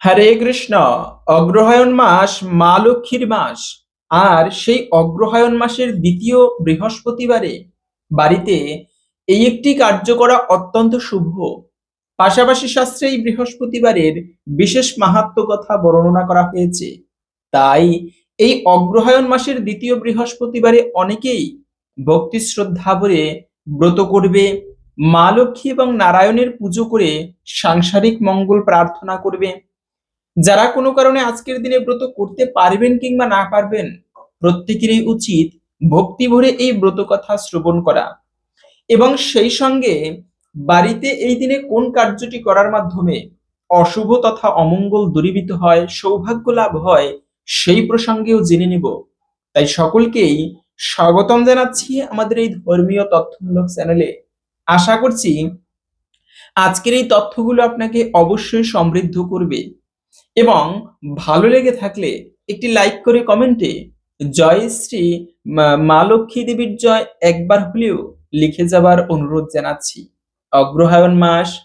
হরে কৃষ্ণ, অগ্রহায়ণ মাস মা লক্ষ্মীর মাস। আর সেই অগ্রহায়ণ মাসের দ্বিতীয় বৃহস্পতিবারে বাড়িতে এই একটি কার্য করা অত্যন্ত শুভ। পাশাপাশি শাস্ত্রে এই বৃহস্পতিবারের বিশেষ মাহাত্ম কথা বর্ণনা করা হয়েছে। তাই এই অগ্রহায়ণ মাসের দ্বিতীয় বৃহস্পতিবারে অনেকেই ভক্তি শ্রদ্ধা ভরে ব্রত করবে, মা লক্ষ্মী এবং নারায়ণের পুজো করে সাংসারিক মঙ্গল প্রার্থনা করবে। যারা কোনো কারণে আজকের দিনে ব্রত করতে পারবেন কিংবা না পারবেন, প্রত্যেকেরই উচিত ভক্তি ভরে এই ব্রত কথা শ্রবণ করা। এবং সেই সঙ্গে বাড়িতে এই দিনে কোন কার্যটি করার মাধ্যমে অশুভ তথা অমঙ্গল দূরীভূত হয়, সৌভাগ্য লাভ হয়, সেই প্রসঙ্গেও জেনে নেব। তাই সকলকেই স্বাগতম জানাচ্ছি আমাদের এই ধর্মীয় তথ্যমূলক চ্যানেলে। আশা করছি আজকের এই তথ্যগুলো আপনাকে অবশ্যই সমৃদ্ধ করবে। এবং ভালো লেগে থাকলে একটি লাইক করে কমেন্টে জয় শ্রী মা- লক্ষ্মী দেবীর জয় একবার হলেও লিখে যাবার অনুরোধ জানাচ্ছি। অগ্রহায়ণ মাস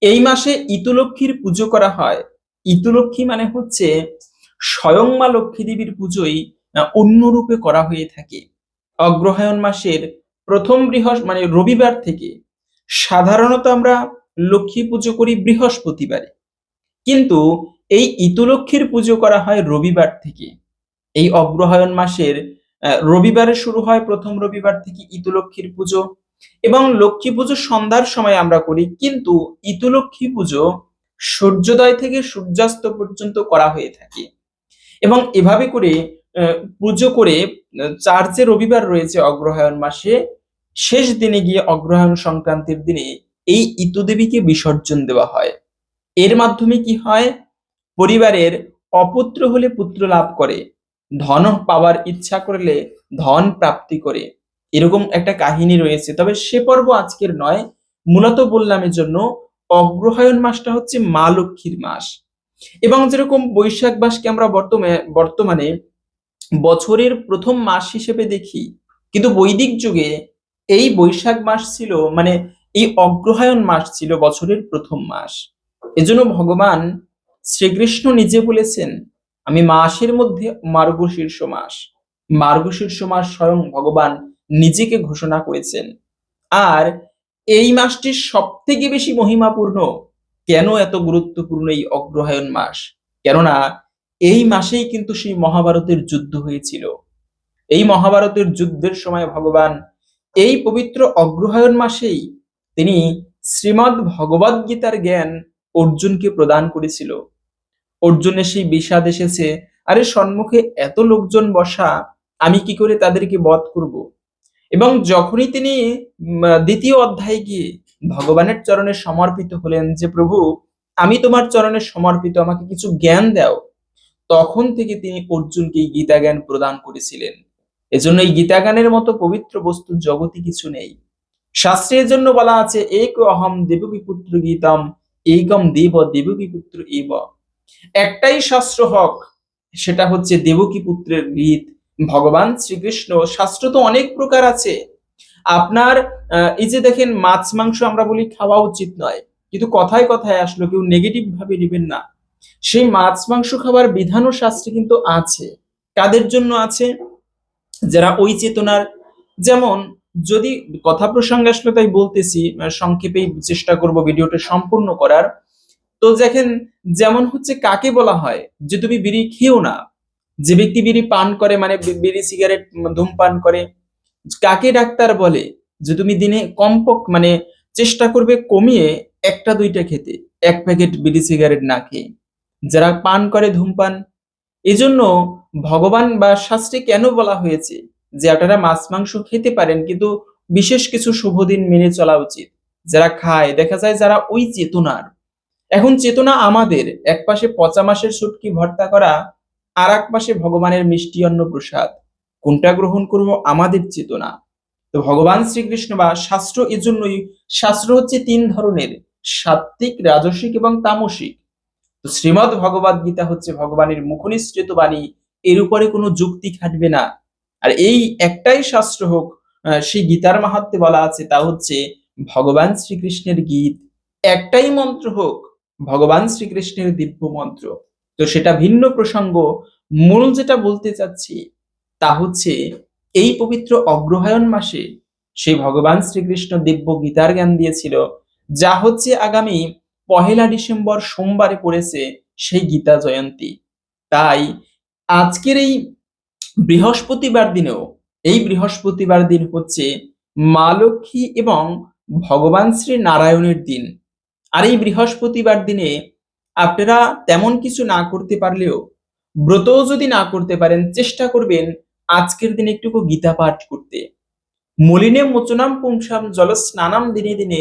এই মাসে ইতুলক্ষ্মীর পুজো করা হয়। ইতুলক্ষ্মী মানে হচ্ছে স্বয়ং মা লক্ষ্মী দেবীর পুজোই আহ, অন্য রূপে করা হয়ে থাকে। অগ্রহায়ণ মাসের প্রথম বৃহস্প মানে রবিবার থেকে সাধারণত আমরা লক্ষ্মী পুজো করি বৃহস্পতিবারে। কিন্তু এই ইতুলক্ষ্মীর পুজো করা হয় রবিবার থেকে। এই অগ্রহায়ণ মাসের রবিবারে শুরু হয় প্রথম রবিবার থেকে ইতুলক্ষ্মীর পুজো এবং লক্ষ্মী পুজো সন্ধ্যার সময় আমরা করি। কিন্তু ইতুলক্ষ্মী পুজো সূর্যোদয় থেকে সূর্যাস্ত পর্যন্ত করা হয়ে থাকে এবং এভাবে করে পুজো করে চার যে রবিবার রয়েছে অগ্রহায়ণ মাসে, শেষ দিনে গিয়ে অগ্রহায়ণ সংক্রান্তির দিনে এই ইতুদেবীকে বিসর্জন দেওয়া হয়। এর মাধ্যমে কি হয়? পরিবারের অপুত্র হলে পুত্র লাভ করে, ধন পাওয়ার ইচ্ছা করলে ধন প্রাপ্তি করে। এরকম একটা কাহিনী রয়েছে। তবে সে পর্ব আজকের নয়। মূলত বললাম এর জন্য অগ্রহায়ণ মাসটা হচ্ছে মা লক্ষ্মীর মাস। এবং যেরকম বৈশাখ মাসকে আমরা বর্তমানে বর্তমানে বছরের প্রথম মাস হিসেবে দেখি, কিন্তু বৈদিক যুগে এই বৈশাখ মাস ছিল মানে এই অগ্রহায়ণ মাস ছিল বছরের প্রথম মাস। এজন্য ভগবান শ্রীকৃষ্ণ নিজে বলেছেন, আমি মাসের মধ্যে মার্গশীর্ষ মাস। মার্গশীর্ষ মাস স্বয়ং ভগবান নিজেকে ঘোষণা করেছেন। আর এই মাসটি সব থেকে বেশি মহিমাপূর্ণ কেন এত গুরুত্বপূর্ণ এই অগ্রহায়ণ মাস? কেননা এই মাসেই কিন্তু সেই মহাভারতের যুদ্ধ হয়েছিল। এই মহাভারতের যুদ্ধের সময় ভগবান এই পবিত্র অগ্রহায়ণ মাসেই তিনি শ্রীমদ্ ভগবদ গীতার জ্ঞান অর্জুনকে প্রদান করেছিল। অর্জুনের সেই বিষাদ এসেছে, আরে সম্মুখে এত লোকজন বসা, আমি কি করে তাদেরকে বধ করব? এবং যখনই তিনি দ্বিতীয় অধ্যায়ে গিয়ে ভগবানের চরণে সমর্পিত হলেন যে, প্রভু, আমি তোমার চরণে সমর্পিত, আমাকে কিছু জ্ঞান দাও। তখন থেকে তিনি অর্জুনকে গীতা জ্ঞান প্রদান করেছিলেন। এজন্য এই গীতা জ্ঞানের মতো পবিত্র বস্তু জগতে কিছু নেই। শাস্ত্রের জন্য বলা আছে, এক অহম দেবকী পুত্র গীতম এইকম দেব দেবকী পুত্র এব একটাই শাস্ত্র হক, সেটা হচ্ছে দেবকী পুত্রের গীত, ভগবান শ্রীকৃষ্ণ, শাস্ত্র তো অনেক প্রকার আছে। আপনার এই যে দেখেন মাছ, মাংস আমরা বলি খাওয়া উচিত নয়, কিন্তু কথায় কথায় আসলো, কেউ নেগেটিভ ভাবে নেবেন না। সেই মাছ, মাংস খাবার বিধানও শাস্ত্রে কিন্তু আছে। কাদের জন্য আছে? যারা ওই চেতনার, যেমন যদি কথা প্রসঙ্গে আসলে তাই বলতেছি সংক্ষেপেই চেষ্টা করব ভিডিওটা সম্পূর্ণ করার। তো দেখেন, যেমন হচ্ছে কাকে বলা হয়? যে তুমি বিড়ি খেও না। যে ব্যক্তি বিড়ি পান করে মানে বিড়ি, সিগারেট, ধূমপান করে, কাকে ডাক্তার বলে? যে তুমি দিনে কমপক মানে চেষ্টা করবে কমিয়ে একটা, দুইটা খেতে, এক প্যাকেট বিড়ি, সিগারেট না খেয়ে। যারা পান করে, ধূমপান, এজন্য ভগবান বা শাস্ত্রে কেন বলা হয়েছে যে আপনারা মাছ, মাংস খেতে পারেন, কিন্তু বিশেষ কিছু শুভ দিন মেনে চলা উচিত। যারা খায়, দেখা যায় যারা ওই চেতনার। এখন চেতনা আমাদের, এক পাশে পচা মাসের শুটকি ভর্তা করা, আর এক পাশে ভগবানের মিষ্টি অন্ন প্রসাদ। কোনটা গ্রহণ করব আমাদের চেতনা? তো ভগবান শ্রীকৃষ্ণ বা শাস্ত্র এজন্যই শাস্ত্র হচ্ছে তিন ধরনের, সাত্ত্বিক, রাজসিক এবং তামসিক। তো শ্রীমদ ভগবদ গীতা হচ্ছে ভগবানের মুখনিসৃত বাণী, এর উপরে কোনো যুক্তি খাটবে না। আর এই একটাই শাস্ত্র হোক সেই গীতার মাহাত্মে বলা আছে, তা হচ্ছে ভগবান শ্রীকৃষ্ণের গীত। একটাই মন্ত্র হোক ভগবান শ্রীকৃষ্ণের দিব্য মন্ত্র। তো সেটা ভিন্ন প্রসঙ্গ। মূল যেটা বলতে চাচ্ছি, তা হচ্ছে এই পবিত্র অগ্রহায়ণ মাসে সেই ভগবান শ্রীকৃষ্ণ দিব্য গীতার জ্ঞান দিয়েছিল, যা হচ্ছে আগামী পহেলা ডিসেম্বর সোমবারে পড়েছে সেই গীতা জয়ন্তী। তাই আজকের এই বৃহস্পতিবার দিনেও, এই বৃহস্পতিবার দিন হচ্ছে মা লক্ষ্মী এবং ভগবান শ্রী নারায়ণের দিন। আর এই বৃহস্পতিবার দিনে আপনারা তেমন কিছু না করতে পারলেও ব্রতও যদি না করতে পারেন, চেষ্টা করবেন আজকের দিনে একটুকু গীতা পাঠ করতে। মলিনে মোচনাম পুংসাম জল স্নানাম দিনে দিনে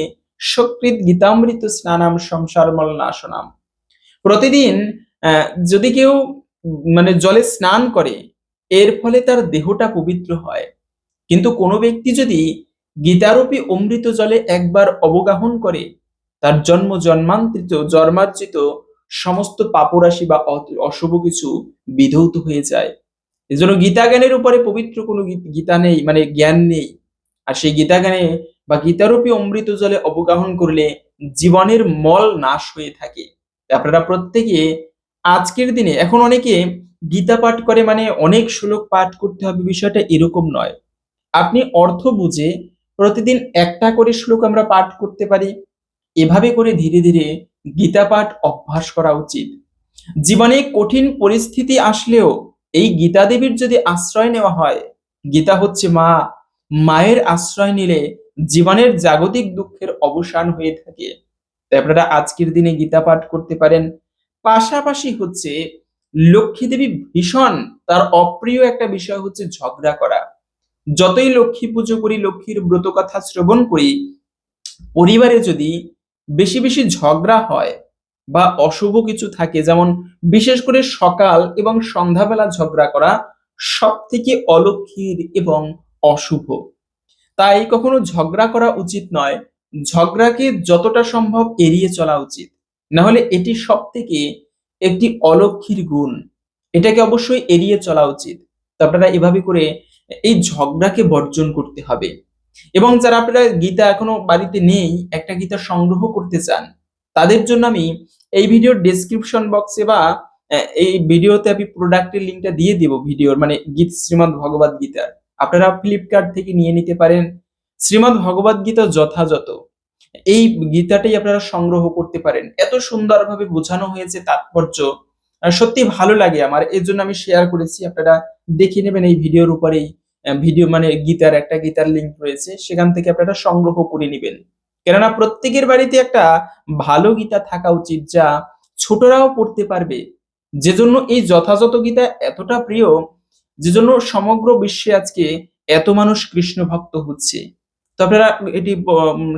সকৃত গীতামৃত স্নানাম সংসার নাশনাম প্রতিদিন যদি কেউ মানে জলে স্নান করে, এর ফলে তার দেহটা পবিত্র হয়। কিন্তু কোনো ব্যক্তি যদি গীতারূপী অমৃত জলে একবার অবগাহন করে তার জন্ম জন্মান্তরিত, জন্মার্জিত সমস্ত পাপরাশি বা অশুভ কিছু বিধৌত হয়ে যায়। এজন্য গীতা জ্ঞানের উপরে পবিত্র কোনো গীতা নেই মানে জ্ঞান নেই। আর সেই গীতা জ্ঞানে বা গীতারূপী অমৃত জলে অবগাহন করলে জীবনের মল নাশ হয়ে থাকে। আপনারা প্রত্যেকে আজকের দিনে, এখন অনেকে গীতা পাঠ করে মানে অনেক শ্লোক পাঠ করতে হবে, বিষয়টা এরকম নয়। আপনি অর্থ বুঝে প্রতিদিন একটা করে শ্লোক আমরা পাঠ করতে পারি। এভাবে করে ধীরে ধীরে গীতা পাঠ অভ্যাস করা উচিত। জীবনে কঠিন পরিস্থিতি আসলেও এই গীতা দেবীর যদি আশ্রয় নেওয়া হয়, গীতা হচ্ছে মা। মায়ের আশ্রয় নিলে জীবনের জাগতিক দুঃখের অবসান হয়ে থাকে। তাই আপনারা আজকের দিনে গীতা পাঠ করতে পারেন। পাশাপাশি হচ্ছে লক্ষ্মী দেবী ভীষণ তার অপ্রিয় একটা বিষয় হচ্ছে ঝগড়া করা। যতই লক্ষ্মী পুজো করি, লক্ষ্মীর ব্রত কথা শ্রবণ করি, পরিবারে যদি বেশি বেশি ঝগড়া হয় বা অশুভ কিছু থাকে, যেমন বিশেষ করে সকাল এবং সন্ধ্যাবেলা ঝগড়া করা সব থেকে অলক্ষীর এবং অশুভ। তাই কখনো ঝগড়া করা উচিত নয়, ঝগড়াকে যতটা সম্ভব এড়িয়ে চলা উচিত। না হলে এটি সব থেকে একটি অলক্ষীর গুণ। এটাকে অবশ্যই এড়িয়ে চলা উচিত। তো আপনারা এভাবে করে এই ঝগড়াকে বর্জন করতে হবে। এবং যারা আপনারা গীতা এখনও বাড়িতে নেই, একটা গীতা সংগ্রহ করতে চান, তাদের জন্য আমি এই ভিডিওর ডেসক্রিপশন বক্সে বা এই ভিডিওতে আমি প্রোডাক্টের লিঙ্কটা দিয়ে দিব ভিডিওর মানে গীত, শ্রীমদ ভগবত গীতার আপনারা ফ্লিপকার্ট থেকে নিয়ে নিতে পারেন। শ্রীমদ ভগবত গীতা যথাযথ। এই গীতাটাই আপনারা সংগ্রহ করতে পারেন। এত সুন্দরভাবে বোঝানো হয়েছে তাৎপর্য। সত্যি ভালো লাগে আমার, এর জন্য আমি শেয়ার করেছি। আপনারা দেখে নেবেন এই ভিডিওর উপরেই। ভিডিও মানে গীতার একটা গীতার লিঙ্ক রয়েছে, সেখান থেকে আপনারা সংগ্রহ করে নেবেন। কেননা প্রত্যেকের বাড়িতে একটা ভালো গীতা থাকা উচিত যা ছোটরাও পড়তে পারবে। যে জন্য এই যথাযথ গীতা এতটা প্রিয় যে জন্য সমগ্র বিশ্বে আজকে এত মানুষ কৃষ্ণ ভক্ত হচ্ছে। তো আপনারা এটি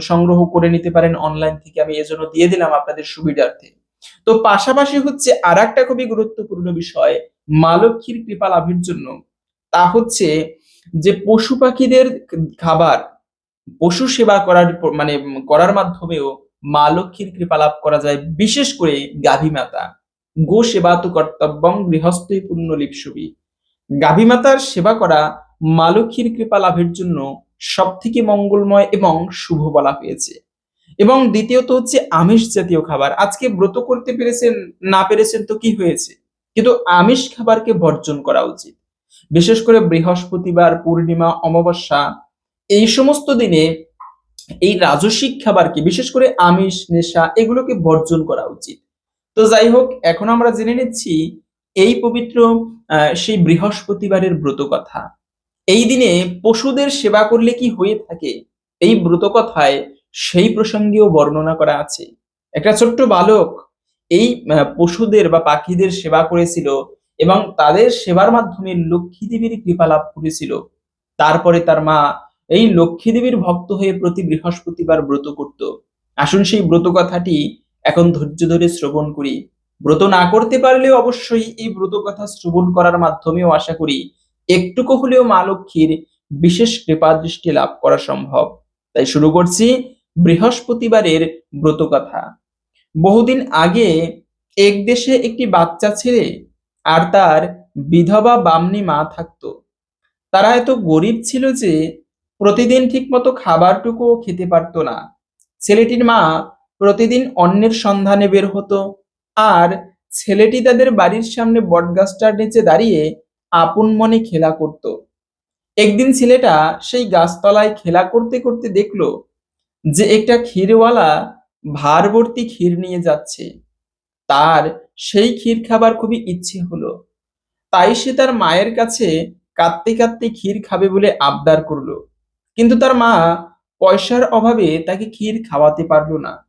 সংগ্রহ করে নিতে পারেন অনলাইন থেকে, আমি এজন্য দিয়ে দিলাম আপনাদের সুবিধার্থে। তো পাশাপাশি হচ্ছে আর একটা খুবই গুরুত্বপূর্ণ বিষয়, মা লক্ষ্মীর কৃপা লাভের জন্য। তা হচ্ছে যে পশু পাখিদের খাবার, পশু সেবা করার মানে করার মাধ্যমেও মা লক্ষ্মীর কৃপা লাভ করা যায়। বিশেষ করে গাভী মাতা। গো সেবা তো কর্তব্যং গৃহস্থই পুণ্য লিপসবি। গাভী মাতার সেবা করা মা লক্ষ্মীর কৃপা লাভের জন্য সব থেকে মঙ্গলময় এবং শুভ বলা হয়েছে। এবং দ্বিতীয়ত হচ্ছে আমিষ জাতীয় খাবার। আজকে ব্রত করতে পেরেছেন, না পেরেছেন তো কি হয়েছে? কিন্তু আমিষ খাবারকে বর্জন করা উচিত। বিশেষ করে বৃহস্পতিবার, পূর্ণিমা, অমাবস্যা, এই সমস্ত দিনে এই রাজস্বিক খাবারকে, বিশেষ করে আমিষ, নেশা, এগুলোকে বর্জন করা উচিত। তো যাই হোক, এখন আমরা জেনে নিচ্ছি এই পবিত্র সেই বৃহস্পতিবারের ব্রত কথা। এই দিনে পশুদের সেবা করলে কি হয়ে থাকে? এই ব্রত কথায় সেই প্রসঙ্গেও বর্ণনা করা আছে। একটা ছোট্ট বালক এই পশুদের বা পাখিদের সেবা করেছিল এবং তাদের সেবার মাধ্যমে লক্ষ্মী দেবীর কৃপা লাভ করেছিল। তারপরে তার মা এই লক্ষ্মী দেবীর ভক্ত হয়ে প্রতি বৃহস্পতিবার ব্রত করত। আসুন সেই ব্রত কথাটি এখন ধৈর্য ধরে শ্রবণ করি। ব্রত না করতে পারলেও অবশ্যই এই ব্রত কথা শ্রবণ করার মাধ্যমেও আশা করি একটুকু হলেও মা লক্ষ্মীর বিশেষ কৃপা দৃষ্টি লাভ করা সম্ভব। তাই শুরু করছি বৃহস্পতিবারের ব্রত কথা। বহুদিন আগে এক দেশে একটি বাচ্চা ছেলে আর তার বিধবা বামনি মা থাকতো। তারা এত গরিব ছিল যে প্রতিদিন ঠিকমতো খাবারটুকুও খেতে পারতো না। ছেলেটির মা প্রতিদিন অন্যের সন্ধানে বের হতো আর ছেলেটি তাদের বাড়ির সামনে বটগাছটার নিচে দাঁড়িয়ে আপন মনে খেলা করত। একদিন ছেলেটা সেই গাছতলায় খেলা করতে করতে দেখল যে একটা ক্ষীরওয়ালা ভারভর্তি ক্ষীর নিয়ে যাচ্ছে। তার সেই ক্ষীর খাবার খুবই ইচ্ছে হলো। তাই সে তার মায়ের কাছে কাঁদতে কাঁদতে ক্ষীর খাবে বলে আবদার করল। কিন্তু তার মা পয়সার অভাবে তাকে ক্ষীর খাওয়াতে পারল না।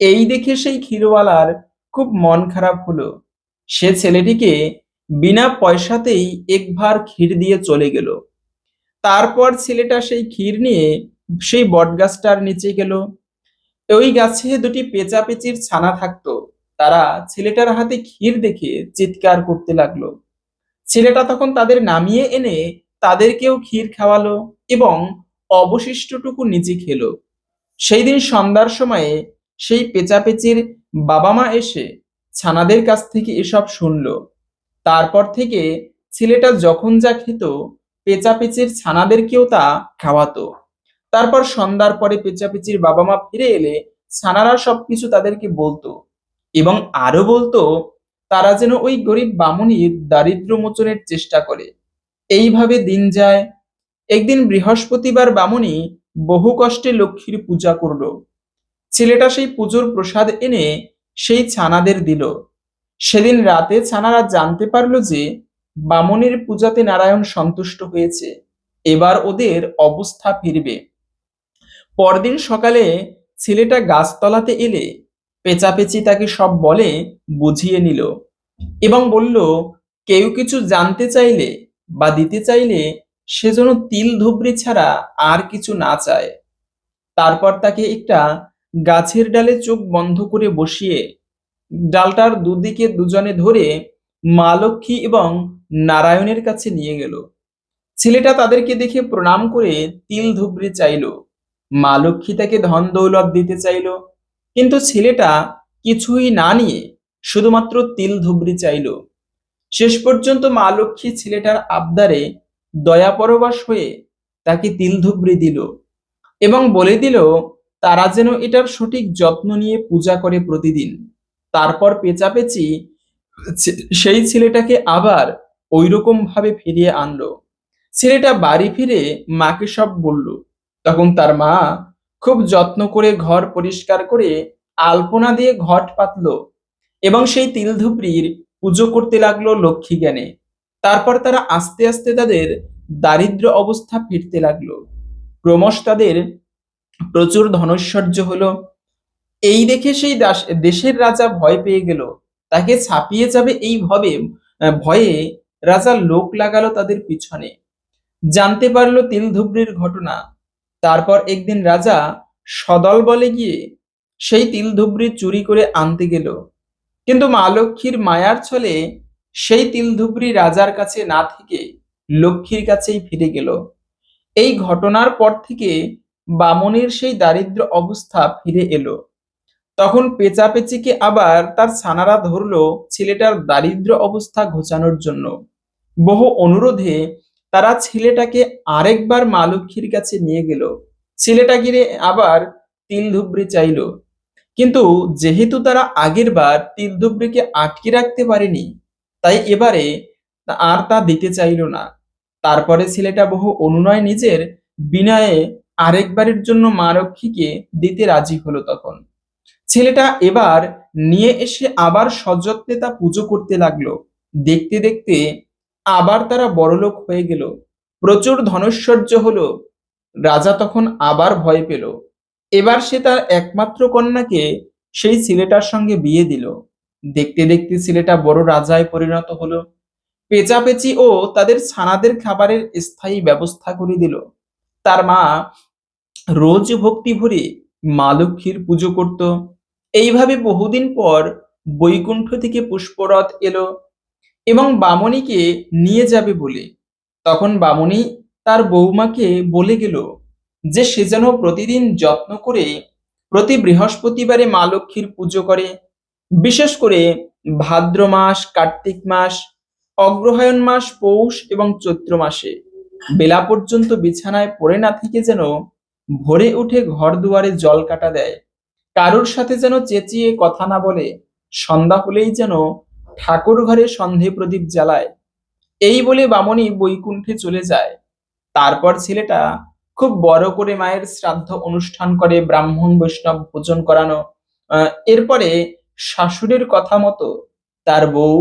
এই দেখে সেই ক্ষীরওয়ালার খুব মন খারাপ হলো। সে ছেলেটিকে বিনা পয়সাতেই এক ভার ক্ষীর দিয়ে চলে গেল। তারপর ছেলেটা সেই ক্ষীর নিয়ে সেই বটগাছটার নিচে গেল। ওই গাছে দুটি পেঁচা পেঁচাপেচির ছানা থাকতো। তারা ছেলেটার হাতে ক্ষীর দেখে চিৎকার করতে লাগল। ছেলেটা তখন তাদের নামিয়ে এনে তাদেরকেও ক্ষীর খাওয়ালো এবং অবশিষ্টটুকু নিজে খেলো। সেই দিন সন্ধ্যার সময়ে সেই পেঁচাপেচির বাবা মা এসে ছানাদের কাছ থেকে এসব শুনলো। তারপর থেকে ছেলেটা যখন যা খেত, পেঁচাপেচির ছানাদেরকেও তা খাওয়াতো। তারপর সন্ধ্যার পরে পেঁচাপেচির বাবা মা ফিরে এলে ছানারা সবকিছু তাদেরকে বলতো। এবং আরও বলতো, তারা যেন ওই গরিব বামুনির দারিদ্র মোচনের চেষ্টা করে। এইভাবে দিন যায়। একদিন বৃহস্পতিবার বামনি বহু কষ্টে লক্ষ্মীর পূজা করল। ছেলেটা সেই পুজোর প্রসাদ এনে সেই ছানাদের দিল। সেদিন রাতে ছানারা জানতে পারল যে বামনের পূজাতে নারায়ণ সন্তুষ্ট হয়েছে। এবার ওদের অবস্থা ফিরবে। পরদিন সকালে ছেলেটা গাছতলাতে এলে পেঁচাপেচি তাকে সব বলে বুঝিয়ে নিল এবং বলল, কেউ কিছু জানতে চাইলে বা দিতে চাইলে সে যেন তিল ধুবড়ি ছাড়া আর কিছু না চায়। তারপর তাকে একটা গাছের ডালে চোখ বন্ধ করে বসিয়ে ডালটার দুদিকে দুজনে ধরে মা লক্ষ্মী এবং নারায়ণের কাছে নিয়ে গেল। ছেলেটা তাদেরকে দেখে প্রণাম করে তিল ধুবড়ি চাইল। মা লক্ষ্মী তাকে ধন দৌলত দিতে চাইল। কিন্তু ছেলেটা কিছুই না নিয়ে শুধুমাত্র তিল ধুবড়ি চাইল। শেষ পর্যন্ত মা লক্ষ্মী ছেলেটার আবদারে দয়া পরবাস হয়ে তাকে তিল ধুবড়ি দিল এবং বলে দিল, তারা যেন এটার সঠিক যত্ন নিয়ে পূজা করে প্রতিদিন। তারপর পেঁচাপেচি সেই ছেলেটাকে আবার ওইরকম ভাবে ফিরিয়ে আনলো। ছেলেটা বাড়ি ফিরে মাকে সব বলল। তখন তার মা খুব যত্ন করে ঘর পরিষ্কার করে আলপনা দিয়ে ঘট পাতলো এবং সেই তিল ধুবড়ির পুজো করতে লাগল লক্ষ্মী জ্ঞানে। তারপর তারা আস্তে আস্তে তাদের দারিদ্র অবস্থা ফিরতে লাগল। ক্রমশ তাদের প্রচুর ধনৈশ্বর্য হলো। এই দেখে সেই দেশের রাজা ভয় পেয়ে গেল। তাকে ছাপিয়ে যাবে এই ভবে, ভয়ে রাজা লোক লাগালো তাদের পিছনে। জানতে পারল তিল ধুবড়ির ঘটনা। তারপর একদিন রাজা সদল বলে গিয়ে সেই তিল ধুবড়ি চুরি করে আনতে গেল। কিন্তু মা লক্ষ্মীর মায়ার ছলে সেই তিল ধুবড়ি রাজার কাছে না থেকে লক্ষ্মীর কাছেই ফিরে গেল। এই ঘটনার পর থেকে বামনের সেই দারিদ্র অবস্থা ফিরে এলো। তখন পেঁচাপেচিকে আবার তার ছানারা ধরলো ছেলেটার দারিদ্র অবস্থা ঘোচানোর জন্য। বহু অনুরোধে তারা ছেলেটাকে আরেকবার মা লক্ষ্মীর কাছে নিয়ে গেল। ছেলেটা গিরে আবার তিল ধুবড়ি চাইলো। কিন্তু যেহেতু তারা আগের বার তিল ধুবড়িকে আটকে রাখতে পারেনি, তাই এবারে আর তা দিতে চাইলো না। তারপরে ছেলেটা বহু অনুনয় নিজের বিনয়ে আরেকবারের জন্য মা লক্ষ্মীকে দিতে রাজি হলো তখন। ছেলেটা এবার নিয়ে এসে আবার সযত্নে তা পুজো করতে লাগল। দেখতে দেখতে আবার তারা বড়লোক হয়ে গেল। প্রচুর ধনৈশ্বর্য হলো। রাজা তখন আবার ভয় পেল। এবার সে তার একমাত্র কন্যাকে সেই ছেলেটার সঙ্গে বিয়ে দিল। দেখতে দেখতে ছেলেটা বড় রাজায় পরিণত হলো। পেঁচাপেচি ও তাদের ছানাদের খাবারের স্থায়ী ব্যবস্থা করে দিল। তার মা রোজ ভক্তি ভরে মা লক্ষ্মীর পুজো করত। এইভাবে বহুদিন পর বৈকুণ্ঠ থেকে পুষ্পরথ এলো। এবং বামনীকে নিয়ে যাবে বলে। তখন বামনী তার বৌমাকে বলে গেল যে সে যেন প্রতিদিন যত্ন করে প্রতি বৃহস্পতিবারে মা লক্ষ্মীর পুজো করে। বিশেষ করে ভাদ্র মাস, কার্তিক মাস, অগ্রহায়ণ মাস, পৌষ এবং চৈত্র মাসে। বেলা পর্যন্ত বিছানায় পড়ে না থেকে যেন ভোরে উঠে ঘর দুয়ারে জল কাটা দেয়। কারোর সাথে যেন চেঁচিয়ে কথা না বলে, সন্ধ্যা হলেই যেন ঠাকুর ঘরে সন্ধে প্রদীপ জ্বালায়। এই বলে বামনী বৈকুণ্ঠে চলে যায়। তারপর ছেলেটা খুব বড় করে মায়ের শ্রাদ্ধ অনুষ্ঠান করে, ব্রাহ্মণ বৈষ্ণব ভোজন করানো। এরপরে শাশুড়ির কথা মতো তার বউ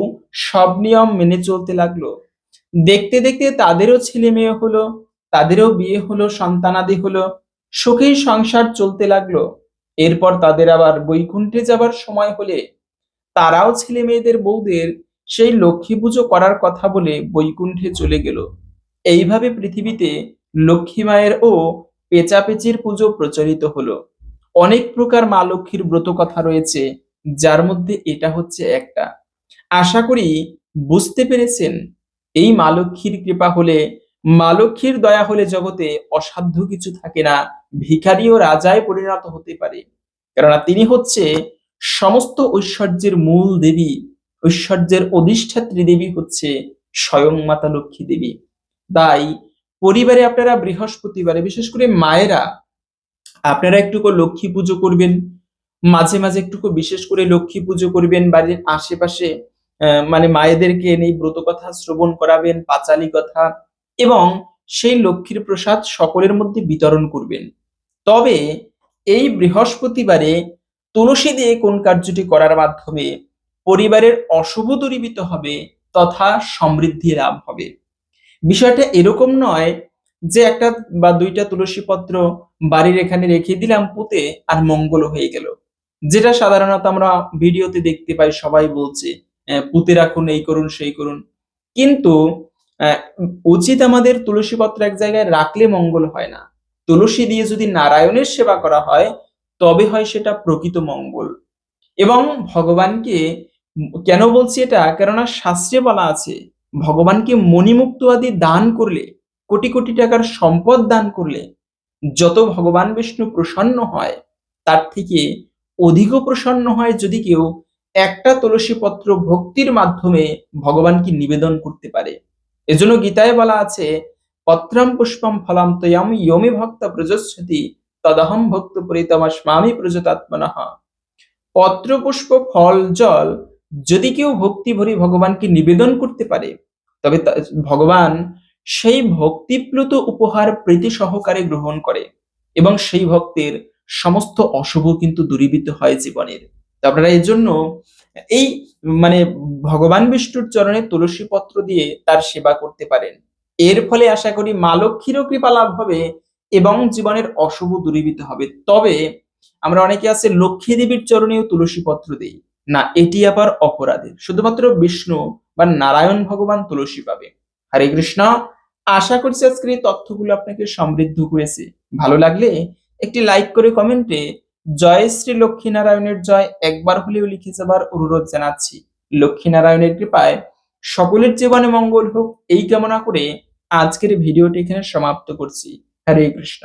সব নিয়ম মেনে চলতে লাগল। দেখতে দেখতে তাদেরও ছেলে মেয়ে হলো, তাদেরও বিয়ে হলো, সন্তানাদি হলো, সুখেই সংসার চলতে লাগল। এরপর তাদের আবার বৈকুণ্ঠে যাবার সময় হলে তারাও ছেলে মেয়েদের বউদের সেই লক্ষ্মী পুজো করার কথা বলে বৈকুণ্ঠে চলে গেল। এইভাবে পৃথিবীতে লক্ষ্মী মায়ের ও পেঁচাপেচির পুজো প্রচলিত হলো। অনেক প্রকার মা লক্ষ্মীর ব্রত কথা রয়েছে, যার মধ্যে এটা হচ্ছে একটা। আশা করি বুঝতে পেরেছেন, এই মা লক্ষ্মীর কৃপা হলে, মা লক্ষ্মীর দয়া হলে জগতে অসাধ্য কিছু থাকে না ভিখারি ও রাজায় পরিণত হতে পারে। কেননা তিনি হচ্ছে সমস্ত ঐশ্বর্যের মূল দেবী, ঐশ্বর্যের অধিষ্ঠাত্রী দেবী হচ্ছে স্বয়ং মাতা লক্ষ্মী দেবী। তাই পরিবারে আপনারা বৃহস্পতিবারে, বিশেষ করে মায়েরা, আপনারা একটু করে লক্ষ্মী পুজো করবেন, মাঝে মাঝে একটু করে বিশেষ করে লক্ষ্মী পুজো করবেন, বাড়ির আশেপাশে মানে মায়েদেরকে এই ব্রত কথা শ্রবণ করাবেন, পাঁচালি কথা, এবং সেই লক্ষ্মীর প্রসাদ সকলের মধ্যে বিতরণ করবেন। তবে এই বৃহস্পতিবারে তুলসী দিয়ে কোন কার্যটি করার মাধ্যমে পরিবারের অশুভ দূরীভূত হবে তথা সমৃদ্ধি লাভ হবে। বিষয়টা এরকম নয় যে একটা বা দুইটা তুলসী পত্র বাড়ির এখানে রেখে দিলাম পুঁতে আর মঙ্গল হয়ে গেল। যেটা সাধারণত আমরা ভিডিওতে দেখতে পাই, সবাই বলছে পুঁতে রাখুন, এই করুন, সেই করুন। কিন্তু উচিত আমাদের তুলসী পত্র এক জায়গায় রাখলে মঙ্গল হয় না। তুলসী দিয়ে যদি নারায়ণের সেবা করা হয় তবে হয় সেটা প্রকৃত মঙ্গল। এবং ভগবানকে কেন বলছি এটা? কেননা শাস্ত্রে বলা আছে, ভগবানকে মণিমুক্ত আদি দান করলে, কোটি কোটি টাকার সম্পদ দান করলে, যত ভগবান বিষ্ণু প্রসন্ন হয়, তার থেকে অধিক প্রসন্ন হয় যদি কেউ একটা তুলসী পত্র ভক্তির মাধ্যমে ভগবানকে নিবেদন করতে পারে। এজন্য গীতায় বলা আছে, পত্রম পুষ্পম ফলাম তয়াম ইয়মি ভক্ত প্রজস্বতি তদহম ভক্ত পরিতমাস্মামি প্রজতাত্মনঃ। পত্র পুষ্প ফল, জল, যদি কেউ ভক্তি ভরি ভগবানকে নিবেদন করতে পারে, তবে ভগবান সেই ভক্তিপ্লুত উপহার প্রীতি সহকারে গ্রহণ করে এবং সেই ভক্তের সমস্ত অশুভ কিন্তু দূরীভূত হয় জীবনের। আপনারা এই জন্য এই মানে ভগবান বিষ্ণুর চরণে তুলসী পত্র দিয়ে তার সেবা করতে পারেন। এর ফলে আশা করি মা লক্ষ্মীরও কৃপা লাভ হবে। এবং জীবনের অশুভ দূরীভূত হবে। তবে আমরা অনেকে আছে লক্ষ্মী দেবীর চরণেও তুলসী পত্র দেই। না, এটি আবার অপরাধের। শুধুমাত্র বিষ্ণু বা নারায়ণ ভগবান তুলসী পাবে। হরে কৃষ্ণ, আশা করছি আজকের এই তথ্যগুলো আপনাকে সমৃদ্ধ করেছে। ভালো লাগলে একটি লাইক করে কমেন্টে জয় শ্রী লক্ষ্মী নারায়ণের জয় একবার হলেও লিখে যাবার অনুরোধ জানাচ্ছি। লক্ষ্মী নারায়ণের কৃপায় সকলের জীবনে মঙ্গল হোক, এই কামনা করে আজকের ভিডিওটি এখানে সমাপ্ত করছি। হরে কৃষ্ণ